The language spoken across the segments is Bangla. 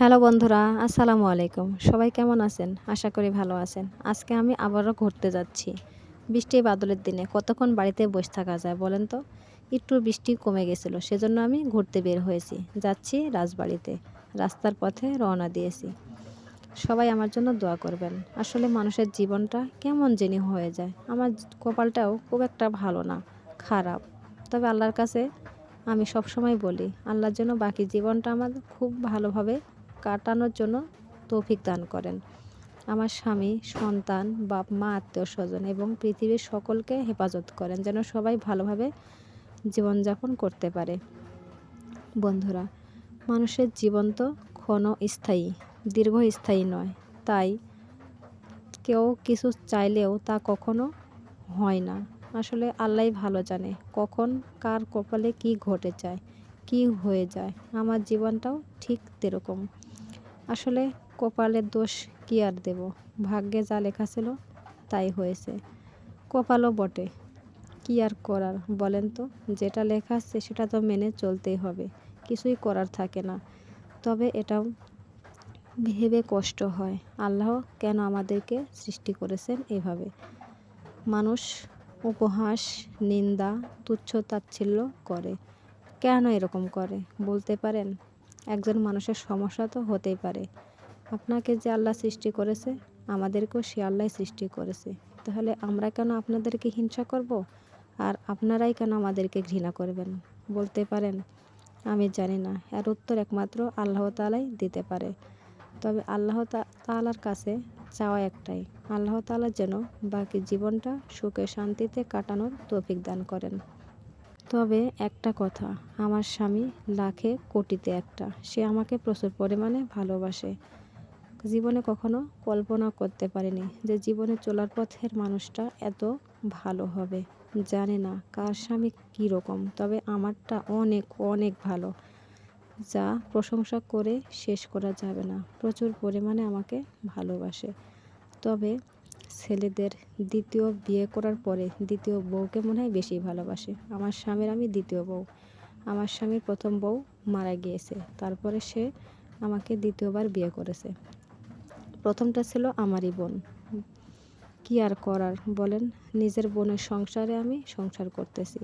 হ্যালো বন্ধুরা, আসসালামু আলাইকুম। সবাই কেমন আছেন? আশা করি ভালো আছেন। আজকে আমি আবারও ঘুরতে যাচ্ছি। বৃষ্টি বাদলের দিনে কতক্ষণ বাড়িতে বসে থাকা যায় বলেন তো? একটু বৃষ্টি কমে গেছিল, সেজন্য আমি ঘুরতে বের হয়েছি। যাচ্ছি রাজবাড়িতে। রাস্তার পথে রওনা দিয়েছি। সবাই আমার জন্য দোয়া করবেন। আসলে মানুষের জীবনটা কেমন জেনে হয়ে যায়। আমার কপালটাও খুব একটা ভালো না, খারাপ। তবে আল্লাহর কাছে আমি সব সময় বলি, আল্লাহর জন্য বাকি জীবনটা আমার খুব ভালোভাবে কাটানোর জন্য তৌফিক দান করেন। আমার স্বামী, সন্তান, বাপ, মা, আত্মীয় স্বজন এবং পৃথিবীর সকলকে হেফাজত করেন যেন সবাই ভালোভাবে জীবনযাপন করতে পারে। বন্ধুরা, মানুষের জীবন তো ক্ষণ ক্ষণস্থায়ী দীর্ঘস্থায়ী নয়। তাই কেউ কিছু চাইলেও তা কখনো হয় না। আসলে আল্লাহ ভালো জানে কখন কার কপালে কি ঘটে যায়, কি হয়ে যায়। আমার জীবনটাও ঠিক তেরকম। আসলে কপালের দোষ কী আর দেব? ভাগ্যে যা লেখা ছিল, তাই হয়েছে। কপালও বটে। কী আর করার বলেন তো? যেটা লেখা আছে, সেটা তো মেনে চলতেই হবে। কিছুই করার থাকে না। তবে এটাও ভেবে কষ্ট হয়। আল্লাহ কেন আমাদেরকে সৃষ্টি করেছেন এভাবে? মানুষ উপহাস, নিন্দা, তুচ্ছ তাচ্ছিল্য করে। কেন এরকম করে? বলতে পারেন? একজন মানুষের সমস্যা তো হতেই পারে। আপনাকে যে আল্লাহ সৃষ্টি করেছে, আমাদেরকেও সে আল্লাহ সৃষ্টি করেছে। তাহলে আমরা কেন আপনাদেরকে হিংসা করব? আর আপনারাই কেন আমাদেরকে ঘৃণা করবেন? বলতে পারেন, আমি জানি না। এর উত্তর একমাত্র আল্লাহ তালাই দিতে পারে। তবে আল্লাহ তালার কাছে চাওয়া একটাই, আল্লাহ তালা যেন বাকি জীবনটা সুখে শান্তিতে কাটানোর তৌফিক দান করেন। তবে একটা কথা, আমার স্বামী লাখে কোটিতে একটা। সে আমাকে প্রচুর পরিমাণে ভালোবাসে। জীবনে কখনো কল্পনা করতে পারিনি যে জীবনে চলার পথের মানুষটা এত ভালো হবে। জানি না কার স্বামী কীরকম, তবে আমারটা অনেক অনেক ভালো। যা প্রশংসা করে শেষ করা যাবে না। প্রচুর পরিমাণে আমাকে ভালোবাসে। তবে ছেলেদের দ্বিতীয় বিয়ে করার পরে দ্বিতীয় বউকে মনে হয় বেশি ভালোবাসে। আমার স্বামীর আমি দ্বিতীয় বউ। আমার স্বামীর প্রথম বউ মারা গিয়েছে। তারপরে সে আমাকে দ্বিতীয়বার বিয়ে করেছে। প্রথমটা ছিল আমারই বোন। কি আর করার বলেন? নিজের বোনের সংসারে আমি সংসার করতেছি।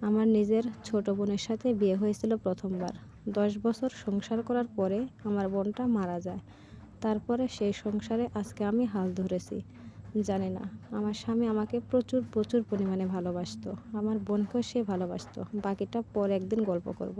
আমার নিজের ছোট বোনের সাথে বিয়ে হয়েছিল প্রথমবার। দশ বছর সংসার করার পরে আমার বোনটা মারা যায়। তারপরে সেই সংসারে আজকে আমি হাল ধরেছি। জানি না। আমার স্বামী আমাকে প্রচুর প্রচুর পরিমাণে ভালোবাসত। আমার বোনকেও সে ভালোবাসত। বাকিটা পরে একদিন গল্প করব।